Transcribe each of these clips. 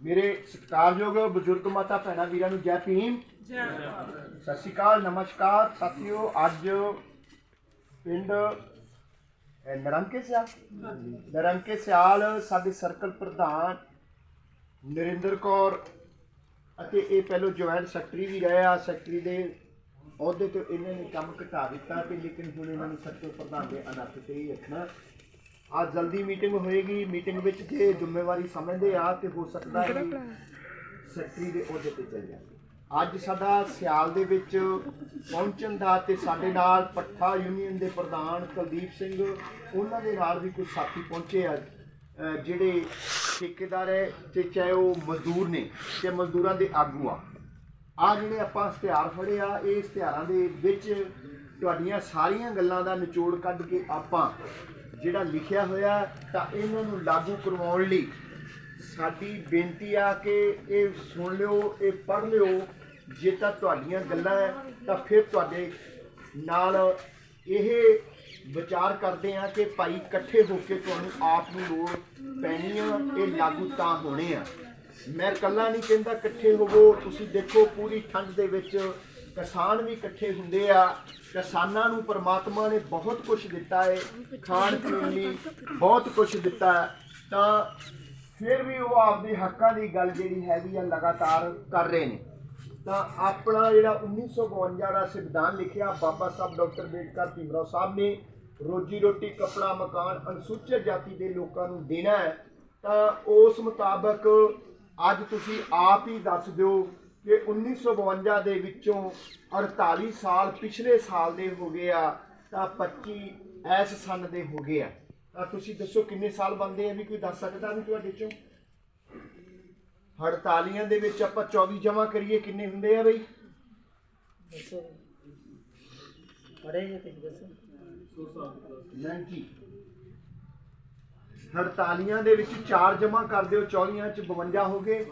ਮੇਰੇ ਸਤਿਕਾਰਯੋਗ ਬਜ਼ੁਰਗ ਮਾਤਾ ਭੈਣਾਂ ਵੀਰਾਂ ਨੂੰ ਜੈ ਭੀਮ। ਸਤਿ ਸ਼੍ਰੀ ਅਕਾਲ ਨਮਸਕਾਰ। ਸਾਥੀਓ ਅੱਜ ਪਿੰਡ ਨਰੰਕੇ ਸਿਆਲ। ਨਰੰਕੇ ਸਿਆਲ ਸਾਡੇ ਸਰਕਲ ਪ੍ਰਧਾਨ ਨਰਿੰਦਰ ਕੌਰ ਅਤੇ ਇਹ ਪਹਿਲੋਂ ਜੁਆਇੰਟ ਸੈਕਟਰੀ ਵੀ ਰਹੇ ਆ। ਸੈਕਟਰੀ ਦੇ ਅਹੁਦੇ ਤੋਂ ਇਹਨਾਂ ਨੇ ਕੰਮ ਘਟਾ ਦਿੱਤਾ ਤੇ ਲੇਕਿਨ ਹੁਣ ਇਹਨਾਂ ਨੂੰ ਸਰਕਲ ਪ੍ਰਧਾਨ ਦੇ ਅਨਰਥ ਤੇ ਹੀ ਰੱਖਣਾ। ਅੱਜ ਜਲਦੀ ਮੀਟਿੰਗ ਹੋਏਗੀ। ਮੀਟਿੰਗ ਵਿੱਚ ਜੇ ਜ਼ਿੰਮੇਵਾਰੀ ਸਮਝਦੇ ਆ ਤੇ ਹੋ ਸਕਦਾ ਹੈ ਸੈਕਟਰੀ ਦੇ ਅਹੁਦੇ ਤੇ ਚੱਲ ਜਾਣ। ਅੱਜ ਸਾਡਾ ਸਿਆਲ ਦੇ ਵਿੱਚ ਪਹੁੰਚਣ ਦਾ ਤੇ ਸਾਡੇ ਨਾਲ ਪੱਠਾ ਯੂਨੀਅਨ ਦੇ ਪ੍ਰਧਾਨ ਕੁਲਦੀਪ ਸਿੰਘ, ਉਹਨਾਂ ਦੇ ਨਾਲ ਵੀ ਕੁਝ ਸਾਥੀ ਪਹੁੰਚੇ ਆ ਜਿਹੜੇ ਠੇਕੇਦਾਰ ਹੈ ਤੇ ਚਾਹੇ ਉਹ ਮਜ਼ਦੂਰ ਨੇ ਤੇ ਮਜ਼ਦੂਰਾਂ ਦੇ ਆਗੂ ਆ। ਆ ਜਿਹੜੇ ਆਪਾਂ ਇਸ਼ਤਿਹਾਰ ਫੜੇ ਆ, ਇਹ ਇਸ਼ਤਿਹਾਰਾਂ ਦੇ ਵਿੱਚ ਤੁਹਾਡੀਆਂ ਸਾਰੀਆਂ ਗੱਲਾਂ ਦਾ ਨਿਚੋੜ ਕੱਢ ਕੇ ਆਪਾਂ ਜਿਹੜਾ ਲਿਖਿਆ ਹੋਇਆ ਤਾਂ ਇਹਨਾਂ ਨੂੰ ਲਾਗੂ ਕਰਵਾਉਣ ਲਈ ਸਾਡੀ ਬੇਨਤੀ ਆ ਕਿ ਇਹ ਸੁਣ ਲਿਓ, ਇਹ ਪੜ੍ਹ ਲਿਓ। ਜੇ ਤਾਂ ਤੁਹਾਡੀਆਂ ਗੱਲਾਂ ਹੈ, ਤਾਂ ਫਿਰ ਤੁਹਾਡੇ ਨਾਲ ਇਹ ਵਿਚਾਰ ਕਰਦੇ ਆ ਕਿ ਭਾਈ ਇਕੱਠੇ ਹੋ ਕੇ ਤੁਹਾਨੂੰ ਆਪ ਨੂੰ ਲੋੜ ਪੈਣੀ ਆ, ਇਹ ਲਾਗੂ ਤਾਂ ਹੋਣੇ ਆ। ਮੈਂ ਇਕੱਲਾ ਨਹੀਂ ਕਹਿੰਦਾ ਇਕੱਠੇ ਹੋਵੋ, ਤੁਸੀਂ ਦੇਖੋ ਪੂਰੀ ਠੰਡ ਦੇ ਵਿੱਚ ਕਿਸਾਨ ਵੀ ਇਕੱਠੇ ਹੁੰਦੇ ਆ, ਕਿਸਾਨਾਂ ਨੂੰ ਪਰਮਾਤਮਾ ਨੇ ਬਹੁਤ ਕੁਝ ਦਿੱਤਾ ਹੈ ਖਾਣ ਪੀਣ ਲਈ ਬਹੁਤ ਕੁਝ ਦਿੱਤਾ। ਤਾਂ ਫਿਰ ਵੀ ਉਹ ਆਪਦੇ ਹੱਕਾਂ ਦੀ ਗੱਲ ਜਿਹੜੀ ਹੈਗੀ ਆ ਲਗਾਤਾਰ ਕਰ ਰਹੇ ਨੇ। ਤਾਂ ਆਪਣਾ ਜਿਹੜਾ 1952 ਦਾ ਸੰਵਿਧਾਨ ਲਿਖਿਆ, ਬਾਬਾ ਸਾਹਿਬ ਡਾਕਟਰ ਅੰਬੇਡਕਰ ਭੀਮਰਾਓ ਸਾਹਿਬ ਨੇ, ਰੋਜੀ ਰੋਟੀ, ਕਪੜਾ, ਮਕਾਨ, ਅਨੁਸੂਚਿਤ ਜਾਤੀ ਦੇ ਲੋਕਾਂ ਨੂੰ ਦੇਣਾ ਹੈ, ਤਾਂ ਉਸ ਮੁਤਾਬਕ ਅੱਜ ਤੁਸੀਂ ਆਪ ਹੀ ਦੱਸ ਦਿਓ ਕਿ 1952 ਦੇ ਵਿੱਚੋਂ 48 ਸਾਲ ਪਿਛਲੇ ਸਾਲ ਦੇ ਹੋ ਗਏ ਆ ਤਾਂ 25 ਐਸ ਸੰਨ ਦੇ ਹੋ ਗਏ ਆ। ਤਾਂ ਤੁਸੀਂ ਦੱਸੋ ਕਿੰਨੇ ਸਾਲ ਬੰਦੇ ਆ ਵੀ ਕੋਈ ਦੱਸ ਸਕਦਾ ਵੀ ਤੁਹਾਡੇ ਚੋਂ? 48 ਦੇ ਵਿੱਚ ਆਪਾਂ 24 ਜਮਾ ਕਰੀਏ ਕਿੰਨੇ ਹੁੰਦੇ ਆ ਬਈ? ਦੱਸੋ। ਪੜੇ ਜੇ ਤੁਸੀਂ ਦੱਸੋ। 48 ਦੇ ਵਿੱਚ 4 ਜਮਾ ਕਰ ਦਿਓ 24 ਚ 52 ਹੋ ਗਏ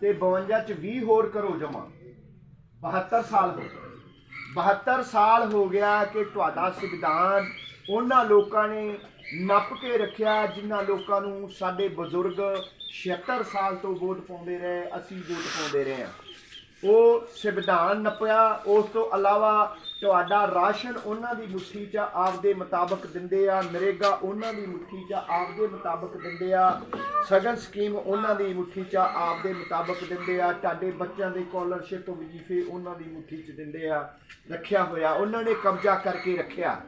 ਤੇ 52 ਚ 20 ਹੋਰ ਕਰੋ ਜਮਾ। 72 ਸਾਲ ਹੋ ਗਏ। 72 ਸਾਲ ਹੋ ਗਿਆ ਕਿ ਤੁਹਾਡਾ ਸੰਵਿਧਾਨ ਉਹਨਾਂ ਲੋਕਾਂ ਨੇ ਨੱਪ ਕੇ ਰੱਖਿਆ ਜਿਨ੍ਹਾਂ ਲੋਕਾਂ ਨੂੰ ਸਾਡੇ ਬਜ਼ੁਰਗ 76 ਸਾਲ ਤੋਂ ਵੋਟ ਪਾਉਂਦੇ ਰਹੇ, ਅਸੀਂ ਵੋਟ ਪਾਉਂਦੇ ਰਹੇ ਹਾਂ। ਉਹ ਸੰਵਿਧਾਨ ਨੱਪਿਆ। ਉਸ ਤੋਂ ਇਲਾਵਾ ਤੁਹਾਡਾ ਰਾਸ਼ਨ ਉਹਨਾਂ ਦੀ ਮੁੱਠੀ 'ਚ ਆਪਦੇ ਮੁਤਾਬਕ ਦਿੰਦੇ ਆ। ਨਰੇਗਾ ਉਹਨਾਂ ਦੀ ਮੁੱਠੀ 'ਚ ਆਪਦੇ ਮੁਤਾਬਕ ਦਿੰਦੇ ਆ। ਸਗਨ ਸਕੀਮ ਉਹਨਾਂ ਦੀ ਮੁੱਠੀ 'ਚ ਆਪਦੇ ਮੁਤਾਬਕ ਦਿੰਦੇ ਆ। ਤੁਹਾਡੇ ਬੱਚਿਆਂ ਦੇ ਸਕਾਲਰਸ਼ਿਪ ਵਜ਼ੀਫੇ ਉਹਨਾਂ ਦੀ ਮੁੱਠੀ 'ਚ ਦਿੰਦੇ ਆ। ਰੱਖਿਆ ਹੋਇਆ। ਉਹਨਾਂ ਨੇ ਕਬਜ਼ਾ ਕਰਕੇ ਰੱਖਿਆ।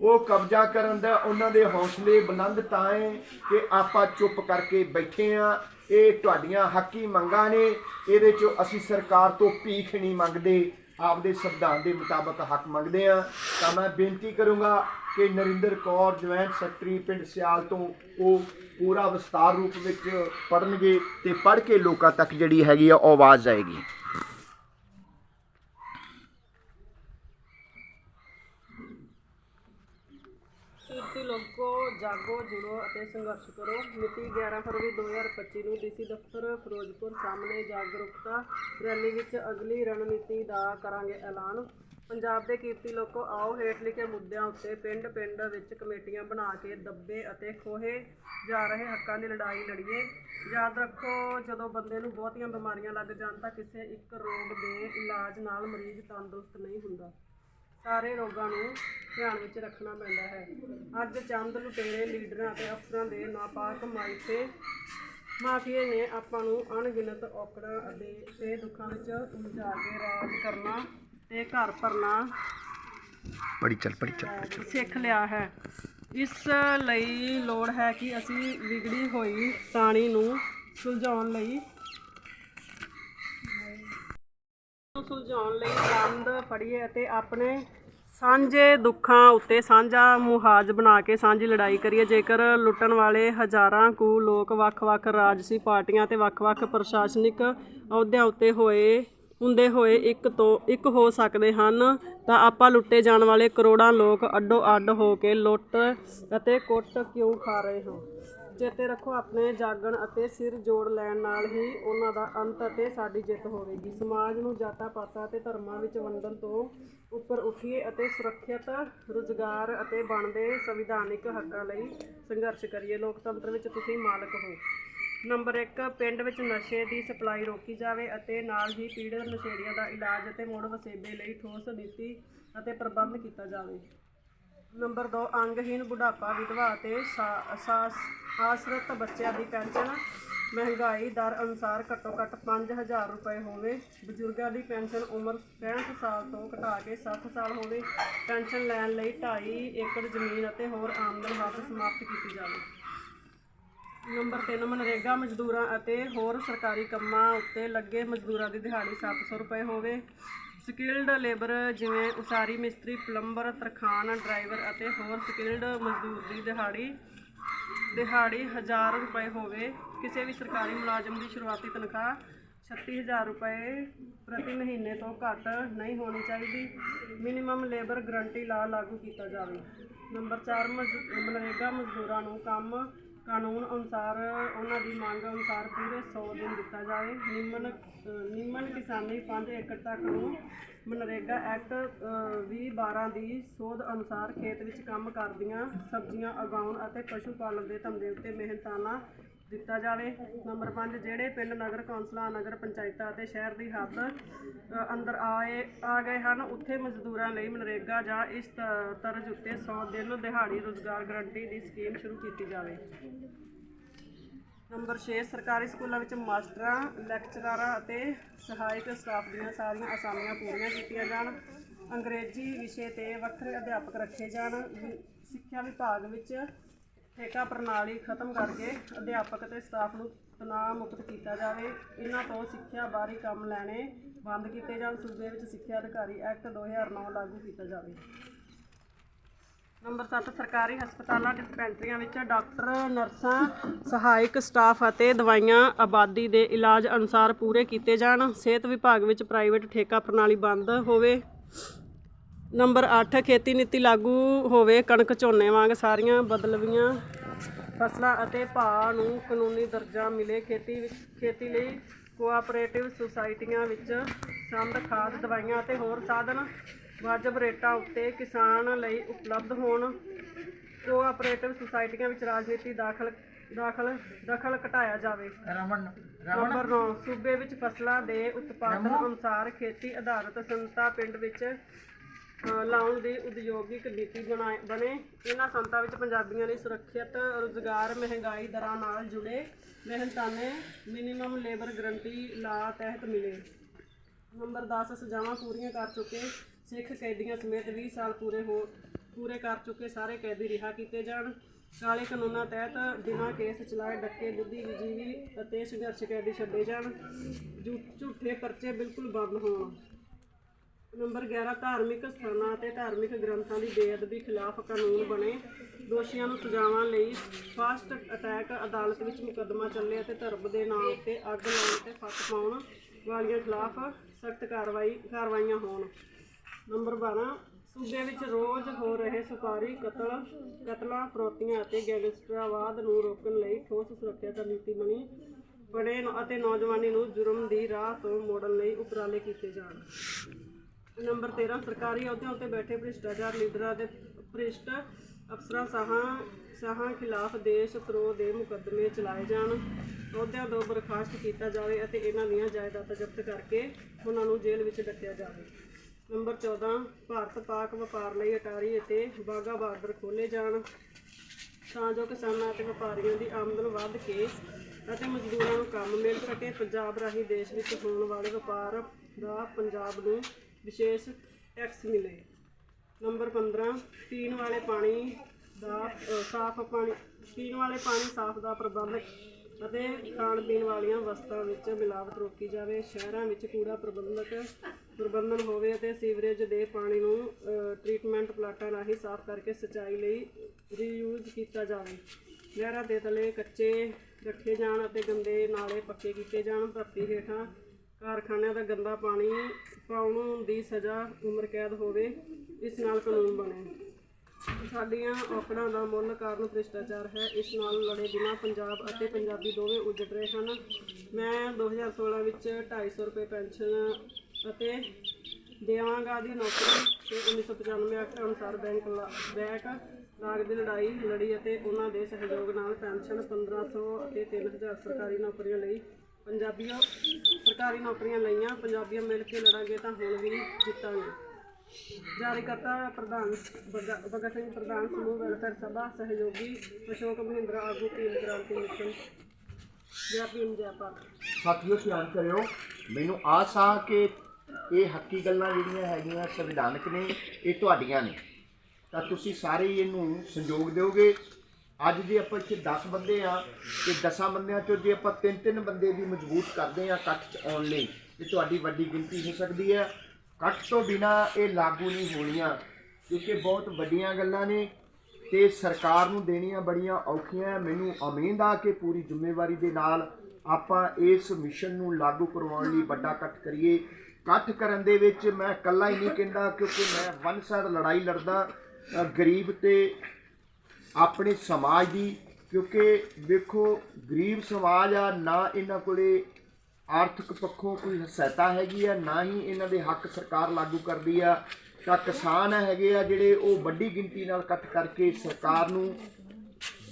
ਉਹ ਕਬਜ਼ਾ ਕਰਨ ਦਾ ਉਹਨਾਂ ਦੇ ਹੌਸਲੇ ਬੁਲੰਦ ਤਾਂ ਹੈ ਕਿ ਆਪਾਂ ਚੁੱਪ ਕਰਕੇ ਬੈਠੇ ਆ। ਇਹ ਤੁਹਾਡੀਆਂ ਹੱਕੀ ਮੰਗਾਂ ਨੇ। ਇਹਦੇ ਚੋਂ ਅਸੀਂ ਸਰਕਾਰ ਤੋਂ ਭੀਖ ਨਹੀਂ ਮੰਗਦੇ। ਆਪਦੇ ਸੰਵਿਧਾਨ ਦੇ ਮੁਤਾਬਕ ਹੱਕ ਮੰਗਦੇ ਆ। ਤਾਂ ਮੈਂ ਬੇਨਤੀ ਕਰੂੰਗਾ ਕਿ ਨਰਿੰਦਰ ਕੌਰ ਜੁਆਇੰਟ ਸੈਕਟਰੀ ਪਿੰਡ ਸਿਆਲ ਤੋਂ ਉਹ ਪੂਰਾ ਵਿਸਤਾਰ ਰੂਪ ਵਿੱਚ ਪੜਨਗੇ ਤੇ ਪੜ੍ਹ ਕੇ ਲੋਕਾਂ ਤੱਕ ਜਿਹੜੀ ਹੈਗੀ ਆ ਉਹ ਆਵਾਜ਼ ਆਏਗੀ ਕਿਰਤੀ ਲੋਕੋ ਜਾਗੋ, ਜੁੜੋ ਅਤੇ ਸੰਘਰਸ਼ ਕਰੋ। ਮਿਤੀ 11 ਫਰਵਰੀ 2025 ਨੂੰ ਡੀਸੀ ਦਫ਼ਤਰ ਫਿਰੋਜ਼ਪੁਰ ਸਾਹਮਣੇ ਜਾਗਰੂਕਤਾ ਰੈਲੀ ਵਿੱਚ ਅਗਲੀ ਰਣਨੀਤੀ ਦਾ ਕਰਾਂਗੇ ਐਲਾਨ। ਪੰਜਾਬ ਦੇ ਕੀਰਤੀ ਲੋਕੋ, ਆਓ ਹੇਠ ਲਿਖੇ ਮੁੱਦਿਆਂ ਉੱਤੇ ਪਿੰਡ-ਪਿੰਡ ਵਿੱਚ ਕਮੇਟੀਆਂ ਬਣਾ ਕੇ ਦੱਬੇ ਅਤੇ ਖੋਹੇ ਜਾ ਰਹੇ ਹੱਕਾਂ ਦੀ ਲੜਾਈ ਲੜੀਏ। ਯਾਦ ਰੱਖੋ, ਜਦੋਂ ਬੰਦੇ ਨੂੰ ਬਹੁਤੀਆਂ ਬਿਮਾਰੀਆਂ ਲੱਗ ਜਾਣ ਤਾਂ ਕਿਸੇ ਇੱਕ ਰੋਗ ਦੇ ਇਲਾਜ ਨਾਲ ਮਰੀਜ਼ ਤੰਦਰੁਸਤ ਨਹੀਂ ਹੁੰਦਾ। ਸਾਰੇ ਰੋਗਾਂ ਨੂੰ ਧਿਆਨ ਵਿੱਚ ਰੱਖਣਾ ਪੈਂਦਾ ਹੈ। ਅੱਜ ਚੰਦ ਲੁਟੇਰੇ ਲੀਡਰਾਂ ਅਤੇ ਅਫਸਰਾਂ ਦੇ ਨਾਪਾਕ ਮਾਈਫੇ ਮਾਫੀਏ ਨੇ ਆਪਾਂ ਨੂੰ ਅਣਗਿਣਤ ਔਕੜਾਂ ਅਤੇ ਤੇ ਦੁੱਖਾਂ ਵਿੱਚ ਉਲਝਾ ਕੇ ਰਾਜ ਕਰਨਾ ਤੇ ਘਰ ਭਰਨਾ ਪੜੀ ਚੱਲ ਪੜੀ ਚੱਲ ਸਿੱਖ ਲਿਆ ਹੈ। ਇਸ ਲਈ ਲੋੜ ਹੈ ਕਿ ਅਸੀਂ ਵਿਗੜੀ ਹੋਈ ਟਾਣੀ ਨੂੰ ਸੁਲਝਾਉਣ ਲਈ ਨੂੰ ਸੁਲਝਾਉਣ ਲਈ ਕੰਧ ਫੜੀਏ ਅਤੇ ਆਪਣੇ ਸਾਂਝੇ ਦੁੱਖਾਂ ਉੱਤੇ ਸਾਂਝਾ ਮੁਹਾਜ ਬਣਾ ਕੇ ਸਾਂਝੀ ਲੜਾਈ ਕਰੀਏ। ਜੇਕਰ ਲੁੱਟਣ ਵਾਲੇ ਹਜ਼ਾਰਾਂ ਕੁ ਲੋਕ ਵੱਖ-ਵੱਖ ਰਾਜਸੀ ਪਾਰਟੀਆਂ ਤੇ ਵੱਖ-ਵੱਖ ਪ੍ਰਸ਼ਾਸਨਿਕ ਅਹੁਦਿਆਂ ਉੱਤੇ ਹੋਏ, ਹੁੰਦੇ ਹੋਏ ਇੱਕ ਤੋਂ ਇੱਕ ਹੋ ਸਕਦੇ ਹਨ ਤਾਂ ਆਪਾਂ ਲੁੱਟੇ ਜਾਣ ਵਾਲੇ ਕਰੋੜਾਂ ਲੋਕ ਅੱਡੋ ਅੱਡ ਹੋ ਕੇ ਲੁੱਟ ਅਤੇ ਕੁੱਟ ਕਿਉਂ ਖਾ ਰਹੇ ਹਾਂ? ਚੇਤੇ ਰੱਖੋ ਆਪਣੇ ਜਾਗਣ ਅਤੇ ਸਿਰ ਜੋੜ ਲੈਣ ਨਾਲ ਹੀ ਉਹਨਾਂ ਦਾ ਅੰਤ ਅਤੇ ਸਾਡੀ ਜਿੱਤ ਹੋਵੇਗੀ। ਸਮਾਜ ਨੂੰ ਜਾਤਾਂ ਪਾਤਾਂ ਅਤੇ ਧਰਮਾਂ ਵਿੱਚ ਵੰਡਣ ਤੋਂ ਉੱਪਰ ਉੱਠੀਏ ਅਤੇ ਸੁਰੱਖਿਅਤ ਰੁਜ਼ਗਾਰ ਅਤੇ ਬਣਦੇ ਸੰਵਿਧਾਨਿਕ ਹੱਕਾਂ ਲਈ ਸੰਘਰਸ਼ ਕਰੀਏ। ਲੋਕਤੰਤਰ ਵਿੱਚ ਤੁਸੀਂ ਮਾਲਕ ਹੋ। ਨੰਬਰ 1 ਪਿੰਡ ਵਿੱਚ ਨਸ਼ੇ ਦੀ ਸਪਲਾਈ ਰੋਕੀ ਜਾਵੇ ਅਤੇ ਨਾਲ ਹੀ ਪੀੜਤ ਨਸ਼ੇੜੀਆਂ ਦਾ ਇਲਾਜ ਅਤੇ ਮੁੜ ਵਸੇਬੇ ਲਈ ਠੋਸ ਨੀਤੀ ਅਤੇ ਪ੍ਰਬੰਧ ਕੀਤਾ ਜਾਵੇ। ਨੰਬਰ 2 ਅੰਗਹੀਨ ਬੁਢਾਪਾ, ਵਿਧਵਾ ਅਤੇ ਸਾ- ਆਸਰਤ ਬੱਚਿਆਂ ਦੀ ਪੈਨਸ਼ਨ। ਮਹਿੰਗਾਈ ਦਰ ਅਨੁਸਾਰ ਘੱਟੋ ਘੱਟ 5000 ਰੁਪਏ ਹੋਵੇ। ਬਜ਼ੁਰਗਾਂ ਦੀ ਪੈਨਸ਼ਨ ਉਮਰ 65 ਸਾਲ ਤੋਂ ਘਟਾ ਕੇ 60 ਸਾਲ ਹੋਵੇ। ਪੈਨਸ਼ਨ ਲੈਣ ਲਈ 2.5 ਏਕੜ ਜ਼ਮੀਨ ਅਤੇ ਹੋਰ ਆਮਦਨ ਹੱਦ ਸਮਾਪਤ ਕੀਤੀ ਜਾਵੇ। ਨੰਬਰ 3 ਮਨਰੇਗਾ ਮਜ਼ਦੂਰਾਂ ਅਤੇ ਹੋਰ ਸਰਕਾਰੀ ਕੰਮਾਂ ਉੱਤੇ ਲੱਗੇ ਮਜ਼ਦੂਰਾਂ ਦੀ ਦਿਹਾੜੀ 700 ਰੁਪਏ ਹੋਵੇ। ਸਕਿਲਡ ਲੇਬਰ ਜਿਵੇਂ ਉਸਾਰੀ ਮਿਸਤਰੀ ਪਲੰਬਰ ਤਰਖਾਨ ਡਰਾਈਵਰ ਅਤੇ ਹੋਰ ਸਕਿਲਡ ਮਜ਼ਦੂਰ ਦੀ ਦਿਹਾੜੀ ਦਿਹਾੜੀ 1000 ਰੁਪਏ ਹੋਵੇ। ਕਿਸੇ ਵੀ ਸਰਕਾਰੀ ਮੁਲਾਜ਼ਮ ਦੀ ਸ਼ੁਰੂਆਤੀ ਤਨਖਾਹ 36000 ਰੁਪਏ ਪ੍ਰਤੀ ਮਹੀਨੇ ਤੋਂ ਘੱਟ ਨਹੀਂ ਹੋਣੀ ਚਾਹੀਦੀ। ਮਿਨੀਮਮ ਲੇਬਰ ਗਰੰਟੀ ਲਾ ਲਾਗੂ ਕੀਤਾ ਜਾਵੇ। ਨੰਬਰ 4 ਮਨਰੇਗਾ ਮਜ਼ਦੂਰਾਂ ਨੂੰ ਕੰਮ ਕਾਨੂੰਨ ਅਨੁਸਾਰ, ਉਹਨਾਂ ਦੀ ਮੰਗ ਅਨੁਸਾਰ ਪੂਰੇ 100 ਦਿਨ ਦਿੱਤਾ ਜਾਵੇ ਨਿਮਨ ਨਿਮਨ ਕਿਸਾਨੀ 5 ਏਕੜ ਤੱਕ ਨੂੰ ਮਨਰੇਗਾ ਐਕਟ 2012 ਦੀ ਸੋਧ ਅਨੁਸਾਰ ਖੇਤ ਵਿੱਚ ਕੰਮ ਕਰਦੀਆਂ ਸਬਜ਼ੀਆਂ ਉਗਾਉਣ ਅਤੇ ਪਸ਼ੂ ਪਾਲਣ ਦੇ ਧੰਦੇ ਉੱਤੇ ਮਿਹਨਤਾਨਾ ਦਿੱਤਾ ਜਾਵੇ। ਨੰਬਰ 5 ਜਿਹੜੇ ਪਿੰਡ, ਨਗਰ ਕੌਂਸਲਾਂ, ਨਗਰ ਪੰਚਾਇਤਾਂ ਅਤੇ ਸ਼ਹਿਰ ਦੀ ਹੱਦ ਅੰਦਰ ਆਏ, ਆ ਗਏ ਹਨ, ਉੱਥੇ ਮਜ਼ਦੂਰਾਂ ਲਈ ਮਨਰੇਗਾ ਜਾਂ ਇਸ ਤ- ਤਰਜ਼ ਉੱਤੇ 100 ਦਿਨ ਦਿਹਾੜੀ ਰੋਜ਼ਗਾਰ ਗਰੰਟੀ ਦੀ ਸਕੀਮ ਸ਼ੁਰੂ ਕੀਤੀ ਜਾਵੇ। ਨੰਬਰ 6 ਸਰਕਾਰੀ ਸਕੂਲਾਂ ਵਿੱਚ ਮਾਸਟਰਾਂ, ਲੈਕਚਰਾਰਾਂ ਅਤੇ ਸਹਾਇਕ ਸਟਾਫ ਦੀਆਂ ਸਾਰੀਆਂ ਅਸਾਮੀਆਂ ਪੂਰੀਆਂ ਕੀਤੀਆਂ ਜਾਣ। ਅੰਗਰੇਜ਼ੀ ਵਿਸ਼ੇ ਤੇ ਵੱਖਰੇ ਅਧਿਆਪਕ ਰੱਖੇ ਜਾਣ। ਵਿ- ਸਿੱਖਿਆ ਵਿਭਾਗ ਵਿੱਚ ਠੇਕਾ ਪ੍ਰਣਾਲੀ ਖਤਮ ਕਰਕੇ ਅਧਿਆਪਕ ਅਤੇ ਸਟਾਫ ਨੂੰ ਤਣਾਅ ਮੁਕਤ ਕੀਤਾ ਜਾਵੇ। ਇਹਨਾਂ ਤੋਂ ਸਿੱਖਿਆ ਬਾਰੇ ਕੰਮ ਲੈਣੇ ਬੰਦ ਕੀਤੇ ਜਾਣ। ਸੂਬੇ ਵਿੱਚ ਸਿੱਖਿਆ ਅਧਿਕਾਰੀ ਐਕਟ 2009 ਲਾਗੂ ਕੀਤਾ ਜਾਵੇ। ਨੰਬਰ 7 ਸਰਕਾਰੀ ਹਸਪਤਾਲਾਂ, ਡਿਸਪੈਂਸਰੀਆਂ ਵਿੱਚ ਡਾਕਟਰ, ਨਰਸਾਂ, ਸਹਾਇਕ ਸਟਾਫ ਅਤੇ ਦਵਾਈਆਂ ਆਬਾਦੀ ਦੇ ਇਲਾਜ ਅਨੁਸਾਰ ਪੂਰੇ ਕੀਤੇ ਜਾਣ। ਸਿਹਤ ਵਿਭਾਗ ਵਿੱਚ ਪ੍ਰਾਈਵੇਟ ਠੇਕਾ ਪ੍ਰਣਾਲੀ ਬੰਦ ਹੋਵੇ। ਨੰਬਰ 8 ਖੇਤੀ ਨੀਤੀ ਲਾਗੂ ਹੋਵੇ ਕਣਕ ਝੋਨੇ ਵਾਂਗ ਸਾਰੀਆਂ ਬਦਲਵੀਆਂ ਫਸਲਾਂ ਅਤੇ ਭਾਅ ਨੂੰ ਕਾਨੂੰਨੀ ਦਰਜਾ ਮਿਲੇ। ਖੇਤੀ ਖੇਤੀ ਲਈ ਕੋਆਪਰੇਟਿਵ ਸੁਸਾਇਟੀਆਂ ਵਿੱਚ ਸੰਦ ਖਾਦ ਦਵਾਈਆਂ ਅਤੇ ਹੋਰ ਸਾਧਨ ਵਾਜਬ ਰੇਟਾਂ ਉੱਤੇ ਕਿਸਾਨ ਲਈ ਉਪਲਬਧ ਹੋਣ। ਕੋਆਪਰੇਟਿਵ ਸੁਸਾਇਟੀਆਂ ਵਿੱਚ ਰਾਜਨੀਤੀ ਦਾਖਲ ਦਾਖਲ ਦਖਲ ਘਟਾਇਆ ਜਾਵੇ। ਰਮਨ ਨੰਬਰ 9 ਸੂਬੇ ਵਿੱਚ ਫਸਲਾਂ ਦੇ ਉਤਪਾਦਨ ਅਨੁਸਾਰ ਖੇਤੀ ਆਧਾਰਿਤ ਸੰਸਥਾ ਪਿੰਡ ਵਿੱਚ ਲਾਉਣ ਦੀ ਉਦਯੋਗਿਕ ਨੀਤੀ ਬਣਾਏ, ਬਣੇ। ਇਹਨਾਂ ਸੰਤਾਂ ਵਿੱਚ ਪੰਜਾਬੀਆਂ ਲਈ ਸੁਰੱਖਿਅਤ, ਰੁਜ਼ਗਾਰ, ਮਹਿੰਗਾਈ ਦਰਾਂ ਨਾਲ ਜੁੜੇ ਮਿਹਨਤਾਨੇ ਮਿਨੀਮਮ ਲੇਬਰ ਗਰੰਟੀ ਲਾ ਤਹਿਤ ਮਿਲੇ। ਨੰਬਰ 10 ਸਜ਼ਾਵਾਂ ਪੂਰੀਆਂ ਕਰ ਚੁੱਕੇ ਸਿੱਖ ਕੈਦੀਆਂ ਸਮੇਤ 20 ਸਾਲ ਪੂਰੇ ਹੋ, ਪੂਰੇ ਕਰ ਚੁੱਕੇ ਸਾਰੇ ਕੈਦੀ ਰਿਹਾ ਕੀਤੇ ਜਾਣ। ਕਾਲੇ ਕਾਨੂੰਨਾਂ ਤਹਿਤ ਬਿਨਾਂ ਕੇਸ ਚਲਾਏ ਡੱਕੇ ਬੁੱਧੀ ਬੁੱਧੀਜੀਵੀ ਅਤੇ ਸੰਘਰਸ਼ ਕੈਦੀ ਛੱਡੇ ਜਾਣ। ਝੂ- ਝੂਠੇ ਪਰਚੇ ਬਿਲਕੁਲ ਬੰਦ ਹੋਣ। ਨੰਬਰ 11 ਧਾਰਮਿਕ ਸਥਾਨਾਂ ਅਤੇ ਧਾਰਮਿਕ ਗ੍ਰੰਥਾਂ ਦੀ ਬੇਅਦਬੀ ਖਿਲਾਫ ਕਾਨੂੰਨ ਬਣੇ। ਦੋਸ਼ੀਆਂ ਨੂੰ ਸਜ਼ਾਵਾਂ ਲਈ ਫਾਸਟ ਅਟੈਕ ਅਦਾਲਤ ਵਿੱਚ ਮੁਕੱਦਮਾ ਚੱਲੇ ਅਤੇ ਧਰਮ ਦੇ ਨਾਂ ਉੱਤੇ ਅੱਗ ਲਾਉਣ ਤੇ ਫੱਟ ਪਾਉਣ ਵਾਲੀਆਂ ਖਿਲਾਫ ਸਖਤ ਕਾਰਵਾਈ, ਕਾਰਵਾਈਆਂ ਹੋਣ। ਨੰਬਰ 12 ਸੂਬੇ ਵਿੱਚ ਰੋਜ਼ ਹੋ ਰਹੇ ਸੁਪਾਰੀ ਕਤਲ, ਕਤਲਾਂ, ਫਰੋਤੀਆਂ ਅਤੇ ਗੈਂਗਸਟਰਾਵਾਦ ਨੂੰ ਰੋਕਣ ਲਈ ਠੋਸ ਸੁਰੱਖਿਆ ਨੀਤੀ ਬਣੀ, ਬਣੇ ਅਤੇ ਨੌਜਵਾਨੀ ਨੂੰ ਜੁਰਮ ਦੀ ਰਾਹ ਤੋਂ ਮੋੜਨ ਲਈ ਉਪਰਾਲੇ ਕੀਤੇ ਜਾਣ। ਨੰਬਰ 13 ਸਰਕਾਰੀ ਅਹੁਦਿਆਂ ਉੱਤੇ ਬੈਠੇ ਭ੍ਰਿਸ਼ਟਾਚਾਰ ਲੀਡਰਾਂ ਦੇ ਭ੍ਰਿਸ਼ਟ ਅਫਸਰਾਂ ਸਾਹਾਂ ਸਾਹਾਂ ਖਿਲਾਫ ਦੇਸ਼ ਧਰੋਹ ਦੇ ਮੁਕੱਦਮੇ ਚਲਾਏ ਜਾਣ। ਅਹੁਦਿਆਂ ਤੋਂ ਬਰਖਾਸਤ ਕੀਤਾ ਜਾਵੇ ਅਤੇ ਇਹਨਾਂ ਦੀਆਂ ਜਾਇਦਾਦਾਂ ਜ਼ਬਤ ਕਰਕੇ ਉਹਨਾਂ ਨੂੰ ਜੇਲ੍ਹ ਵਿੱਚ ਡੱਕਿਆ ਜਾਵੇ। ਨੰਬਰ 14 ਭਾਰਤ ਪਾਕ ਵਪਾਰ ਲਈ ਅਟਾਰੀ ਅਤੇ ਬਾਗਾ ਬਾਰਡਰ ਖੋਲ੍ਹੇ ਜਾਣ। ਤਾਂ ਜੋ ਕਿਸਾਨਾਂ ਅਤੇ ਵਪਾਰੀਆਂ ਦੀ ਆਮਦਨ ਵੱਧ ਕੇ ਅਤੇ ਮਜ਼ਦੂਰਾਂ ਨੂੰ ਕੰਮ ਮਿਲ ਸਕੇ, ਪੰਜਾਬ ਰਾਹੀਂ ਦੇਸ਼ ਵਿੱਚ ਹੋਣ ਵਾਲੇ ਵਪਾਰ ਦਾ ਪੰਜਾਬ ਨੂੰ ਵਿਸ਼ੇਸ਼ ਟੈਕਸ ਮਿਲੇ। ਨੰਬਰ 15 ਪੀਣ ਵਾਲੇ ਪਾਣੀ ਦਾ ਅ, ਸਾਫ਼ ਪਾਣੀ ਪੀਣ ਵਾਲੇ ਪਾਣੀ ਸਾਫ਼ ਦਾ ਪ੍ਰਬੰਧ ਅਤੇ ਖਾਣ ਪੀਣ ਵਾਲੀਆਂ ਵਸਤਾਂ ਵਿੱਚ ਮਿਲਾਵਟ ਰੋਕੀ ਜਾਵੇ। ਸ਼ਹਿਰਾਂ ਵਿੱਚ ਕੂੜਾ ਪ੍ਰਬੰਧਕ ਪ੍ਰਬੰਧਨ ਹੋਵੇ ਅਤੇ ਸੀਵਰੇਜ ਦੇ ਪਾਣੀ ਨੂੰ ਅ, ਟ੍ਰੀਟਮੈਂਟ ਪਲਾਂਟਾਂ ਰਾਹੀਂ ਸਾਫ਼ ਕਰਕੇ ਸਿੰਚਾਈ ਲਈ ਰੀਯੂਜ਼ ਕੀਤਾ ਜਾਵੇ। ਨਹਿਰਾਂ ਦੇ ਤਲੇ ਕੱਚੇ ਰੱਖੇ ਜਾਣ ਅਤੇ ਗੰਦੇ ਨਾਲੇ ਪੱਕੇ ਕੀਤੇ ਜਾਣ। ਧਰਤੀ ਹੇਠਾਂ ਕਾਰਖਾਨਿਆਂ ਦਾ ਗੰਦਾ ਪਾਣੀ ਪਾਉਣ ਦੀ ਸਜ਼ਾ ਉਮਰ ਕੈਦ ਹੋਵੇ, ਇਸ ਨਾਲ ਕਾਨੂੰਨ ਬਣੇ। ਸਾਡੀਆਂ ਔਕੜਾਂ ਦਾ ਮੁੱਲ ਕਾਰਨ ਭ੍ਰਿਸ਼ਟਾਚਾਰ ਹੈ, ਇਸ ਨਾਲ ਲੜੇ ਬਿਨਾਂ ਪੰਜਾਬ ਅਤੇ ਪੰਜਾਬੀ ਦੋਵੇਂ ਉਜੜ ਰਹੇ ਹਨ। ਮੈਂ 2016 ਵਿੱਚ 250 ਰੁਪਏ ਪੈਨਸ਼ਨ ਅਤੇ ਦੇਵਾਂਗਾ ਦੀ ਨੌਕਰੀ ਤੇ 1995 ਐਕਟ ਅਨੁਸਾਰ ਬੈਂਕ ਲਾ- ਬੈਕ ਲਾਗ ਦੀ ਲੜਾਈ ਲੜੀ ਅਤੇ ਉਹਨਾਂ ਦੇ ਸਹਿਯੋਗ ਨਾਲ ਪੈਨਸ਼ਨ 1500 ਅਤੇ 3000 ਸਰਕਾਰੀ ਨੌਕਰੀਆਂ ਲਈ ਪੰਜਾਬੀਆਂ ਸਰਕਾਰੀ ਨੌਕਰੀਆਂ ਲਈਆਂ, ਪੰਜਾਬੀਆਂ ਮਿਲ ਕੇ ਲੜਾਂਗੇ ਤਾਂ ਹੁਣ ਵੀ ਜਿੱਤਾਂਗੇ। ਜਾਰੀਕਰਤਾ ਪ੍ਰਧਾਨ ਭਗ- ਭਗਤ ਸਿੰਘ ਪ੍ਰਧਾਨ ਸਮੂਹ ਵੈਲਫੇਅਰ ਸਭਾ, ਸਹਿਯੋਗੀ ਅਸ਼ੋਕ ਮਹਿੰਦਰਾ ਆਗੂ ਭੀਮ ਕ੍ਰਾਂਤੀ ਮਿਸ਼ਨ ਜੈ ਭੀਮ ਜੈ ਭਾਰਤ ਸਾਥੀਓ ਧਿਆਨ ਕਰਿਓ, ਮੈਨੂੰ ਆਸ ਆ ਕਿ ਇਹ ਹੱਕੀ ਗੱਲਾਂ ਜਿਹੜੀਆਂ ਹੈਗੀਆਂ ਸੰਵਿਧਾਨਕ ਨੇ, ਇਹ ਤੁਹਾਡੀਆਂ ਨੇ। ਤਾਂ ਤੁਸੀਂ ਸਾਰੇ ਹੀ ਇਹਨੂੰ ਸੰਯੋਗ ਦਿਓਗੇ ਅੱਜ ਜੇ ਆਪਾਂ ਇੱਥੇ 10 ਬੰਦੇ ਆ, ਤੇ 10 ਬੰਦਿਆਂ ਚੋਂ ਜੇ ਆਪਾਂ ਤਿੰਨ ਤਿੰਨ ਬੰਦੇ ਵੀ ਮਜ਼ਬੂਤ ਕਰਦੇ ਆ ਇਕੱਠ 'ਚ ਆਉਣ ਲਈ, ਤੇ ਤੁਹਾਡੀ ਵੱਡੀ ਗਿਣਤੀ ਹੋ ਸਕਦੀ ਹੈ ਇਕੱਠ ਤੋਂ ਬਿਨਾ ਇਹ ਲਾਗੂ ਨਹੀਂ ਹੋਣੀਆਂ, ਕਿਉਂਕਿ ਬਹੁਤ ਵੱਡੀਆਂ ਗੱਲਾਂ ਨੇ, ਤੇ ਸਰਕਾਰ ਨੂੰ ਦੇਣੀਆਂ ਬੜੀਆਂ ਔਖੀਆਂ ਮੈਨੂੰ ਉਮੀਦ ਆ ਕਿ ਪੂਰੀ ਜ਼ਿੰਮੇਵਾਰੀ ਦੇ ਨਾਲ ਆਪਾਂ ਇਸ ਮਿਸ਼ਨ ਨੂੰ ਲਾਗੂ ਕਰਵਾਉਣ ਲਈ ਵੱਡਾ ਇਕੱਠ ਕਰੀਏ। ਇਕੱਠ ਕਰਨ ਦੇ ਵਿੱਚ ਮੈਂ ਇਕੱਲਾ ਹੀ ਨਹੀਂ ਕਹਿੰਦਾ, ਕਿਉਂਕਿ ਮੈਂ ਵਨ ਸਾਈਡ ਲੜਾਈ ਲੜਦਾ ਗਰੀਬ ਤੇ ਆਪਣੇ ਸਮਾਜ ਦੀ, ਕਿਉਂਕਿ ਵੇਖੋ, ਗਰੀਬ ਸਮਾਜ ਆ, ਨਾ ਇਹਨਾਂ ਕੋਲੇ ਆਰਥਿਕ ਪੱਖੋਂ ਕੋਈ ਸਹਾਇਤਾ ਹੈਗੀ ਆ, ਨਾ ਹੀ ਇਹਨਾਂ ਦੇ ਹੱਕ ਸਰਕਾਰ ਲਾਗੂ ਕਰਦੀ ਆ। ਤਾਂ ਕਿਸਾਨ ਹੈਗੇ ਆ ਜਿਹੜੇ ਉਹ ਵੱਡੀ ਗਿਣਤੀ ਨਾਲ ਇਕੱਠ ਕਰਕੇ ਸਰਕਾਰ ਨੂੰ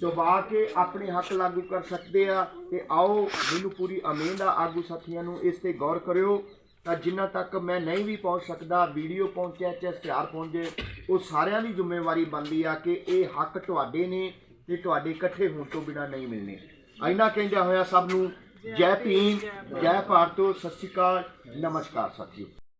ਦਬਾ ਕੇ ਆਪਣੇ ਹੱਕ ਲਾਗੂ ਕਰ ਸਕਦੇ ਆ। ਤੇ ਆਓ, ਮੈਨੂੰ ਪੂਰੀ ਉਮੀਦ ਆ, ਆਗੂ ਸਾਥੀਆਂ ਨੂੰ ਇਸ ਤੇ ਗੌਰ ਕਰਿਓ। ਤਾਂ ਜਿੰਨਾ ਤੱਕ ਮੈਂ ਨਹੀਂ ਵੀ ਪਹੁੰਚ ਸਕਦਾ, ਵੀਡੀਓ ਪਹੁੰਚਿਆ, ਚਾਹੇ ਇਸ਼ਤਿਹਾਰ ਪਹੁੰਚੇ, ਉਹ ਸਾਰਿਆਂ ਦੀ ਜ਼ਿੰਮੇਵਾਰੀ ਬਣਦੀ ਆ ਕਿ ਇਹ ਹੱਕ ਤੁਹਾਡੇ ਨੇ ਤੇ ਤੁਹਾਡੇ ਇਕੱਠੇ ਹੋਣ ਤੋਂ ਬਿਨਾ ਨਹੀਂ ਮਿਲਣੇ। ਐਨਾ ਕਹਿੰਦਿਆਂ ਹੋਇਆ ਸਭ ਨੂੰ ਜੈ ਭੀਮ, ਜੈ ਭਾਰਤੋ, ਸਤਿ ਸ਼੍ਰੀ ਅਕਾਲ, ਨਮਸਕਾਰ ਸਾਥੀਓ।